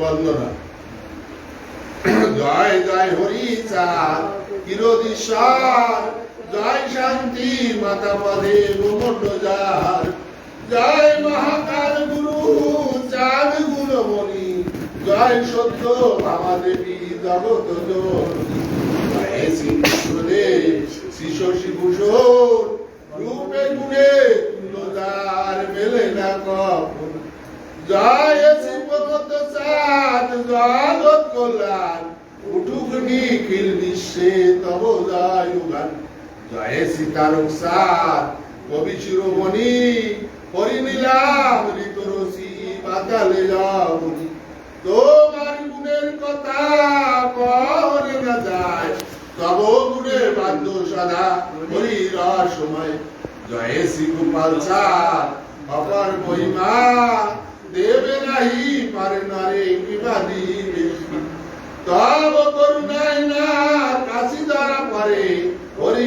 বন্দনা। জয় জয় হরি চিরদিশার জয় শান্তি মাতা পদে জয় মহাকাল গুরু, চাঁদ গুণমণি জয় সত্য ভামা দেবী জগত জয় শ্রী কৃষ্ণদেব, শ্রী শশী ভূষণ রূপে গুণে তুলদার মেলে না কখন জয় শিবগত সাত জগৎ কল্যাণ উঠুক নিখিল বিশ্বে তব জয় গান জয় সীতারক সাত কবি শিরোমণি হরিমিলাম ঋতরসি পাতালে যাবনি তোমার গুণের কথা কহরে না যায় তব গুণের বাদ্য সদা হরির সময় জয় শ্রী গোপাল সার অপর মহিমা, দেবে নাহি পারে নারে বিবাদী তব করুণায় না কাশি দ্বারা পারে হরি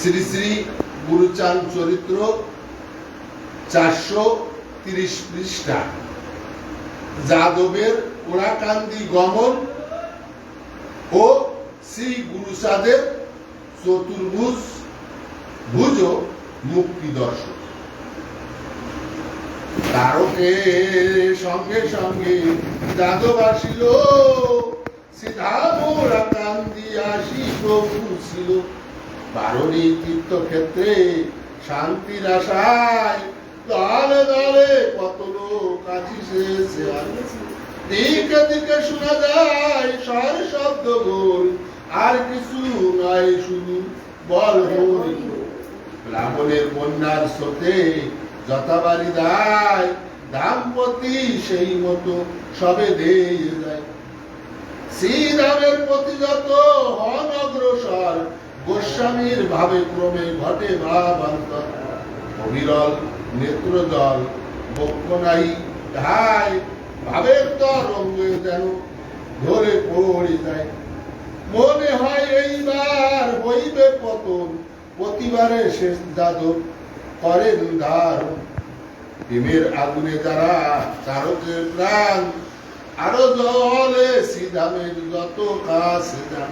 শ্রী শ্রী গুরুচাঁদ চরিত্র চারশো তিরিশ পৃষ্ঠা। যাদবের গমন ও শ্রী চতুর্ভুজ ভুজ মুক্তি দর্শন। তারকের সঙ্গে সঙ্গে যাদব আসিল মোরা কান্দি আসি প্রভু ছিল বারণী তীর্থক্ষেত্রে শান্তির আশায় দলে দলে কত লোক আসিছে দিকে দিকে শোনা যায় স্বর, শব্দ গোল আর কিছু নয় শুধু বল হরি ব্রাহ্মণের কন্যার স্রোতে যথাবাড়ি দায় দাম্পতি সেই মতো সবে দিয়ে শ্রীরামের প্রতি যত হন অগ্রসর গোস্বামীর ভাবে ক্রমে ঘটে ভাবান্তর অবিরল নেত্র জল বক্ষ নাই ঢাই ভাবের তরঙ্গে যেন ধরে পড়ে যায়। মনে হয় এইবার হইবে পতন, প্রতিবারে শেষ যাদব করেন ধারণ প্রেমের আগুনে যারা চারকের প্রাণ, আরও জলে সিধামের যত কাছে যান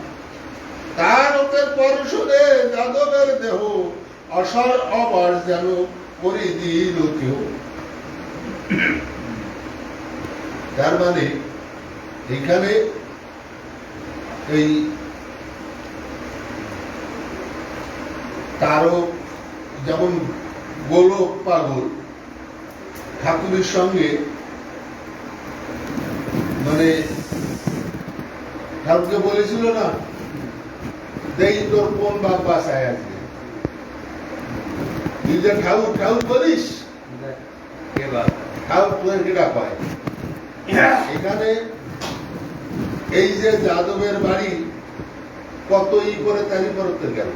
তারকের পরশরে যাদবের দেহ, অসর অবার যেন করে দিল কেউ তার মানে এখানে এই তারক যেমন গোলক পাগল, ঠাকুরের সঙ্গে মানে ঠাকুরকে বলেছিল না দেই তোর কোন বাপ বাসায় আছে? তুই যে বলিস কেটা পায়? এখানে এই যে যাদবের বাড়ি কত ই করে তারি করতে গেল?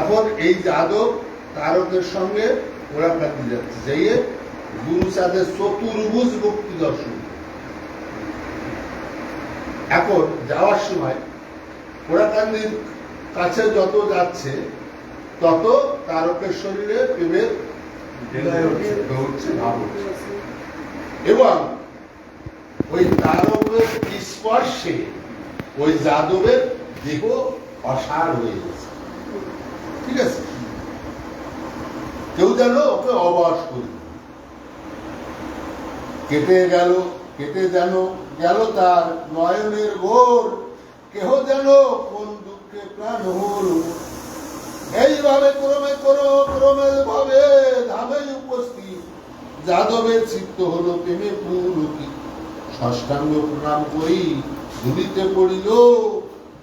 এখন এই যাদব তারকের সঙ্গে ওরা কাটতে যাচ্ছে যেয়ে গুরু সাদের চতুর্ভুজ ভক্তি দর্শন। এখন যাওয়ার সময় ওরাকান্দির কাছে যত যাচ্ছে, তত তারকের শরীরে প্রেমের। এবং ওই তারকের স্পর্শে ওই যাদবের দেহ অসার হয়ে গেছে। ঠিক আছে? কেউ যেন ওকে অবাস করি। কেটে গেল, কেটে যেন গেল তার নয়নের ঘোর কেহ যেন কোন দুঃখে প্রাণ হল? এইভাবে ক্রমে করো ক্রমে ভাবে ধামে উপস্থিত। যাদবের চিত্ত হলো প্রেমে পুলকি ষষ্ঠাঙ্গ প্রণাম করি, ধুলিতে পড়িল,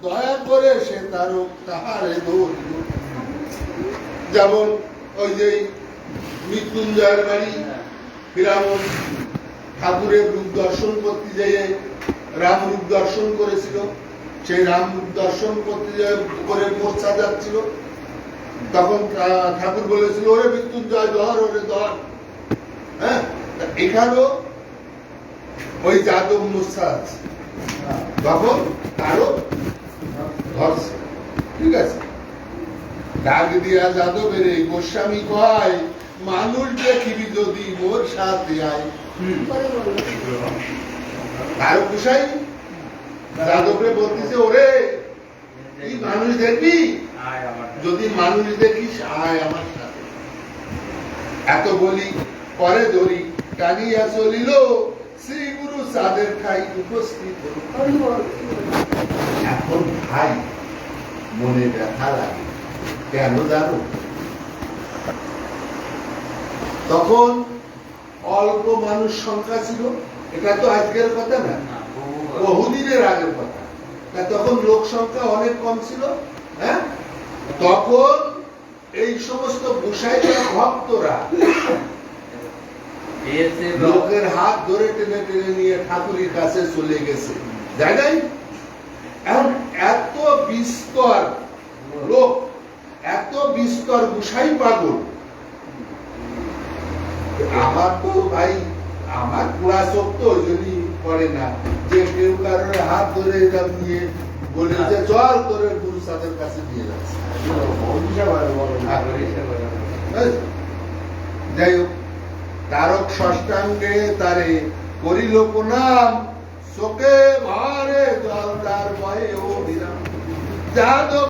দয়া করে সে তার তাহারে ধরিল যেমন ওই যে মৃত্যুঞ্জয়ের বাড়ি ফিরামন ঠাকুরের রূপ দর্শন করতে যেয়ে রাম রূপ দর্শন করেছিল। সেই রাম দর্শন করতে করে মোর্চা যাচ্ছিল তখন ঠাকুর বলেছিল ওরে মৃত্যুঞ্জয় ধর ওরে ধর হ্যাঁ? এখানেও ওই যাদব মোর্চা আছে। তখন তারও ধরছে। ঠিক আছে? ডাক দিয়া যাদবের এই গোস্বামী কয় মানুষ দেখিবি যদি মোর সাথে আয়। তারও কুসাই যাদবরে বলতেছে ওরে এই মানুষ দেখবি? যদি মানুষ দেখিস আয় আমার সাথে। এত বলি পরে ধরি টানিয়া চলিল শ্রী গুরু সাদের ঠাই উপস্থিত এখন ভাই মনে ব্যথা লাগে। কেন জানো? তখন অল্প মানুষ সংখ্যা ছিল। এটা তো আজকের কথা না। বহুদিনের আগের কথা। তা তখন লোক সংখ্যা অনেক কম ছিল হ্যাঁ? তখন এই সমস্ত গোসাইরা ভক্তরা লোকের হাত ধরে টেনে টেনে নিয়ে ঠাকুরের কাছে চলে গেছে। যাই নাই? এখন এত বিস্তর লোক এত বিস্তর গুসাই পাগল। আমার তো ভাই আমার পুরা চোখ তো জন্যই করে না। যে কেউ কারোর হাত ধরে এটা নিয়ে বলে যে, চল তোর গুরু সাদের কাছে দিয়ে যাচ্ছে। যাই হোক, তারক ষষ্ঠাঙ্গে তারে করিল প্রণাম। শোকে ভারে জল তার ভয়ে ও বিরাম যাদব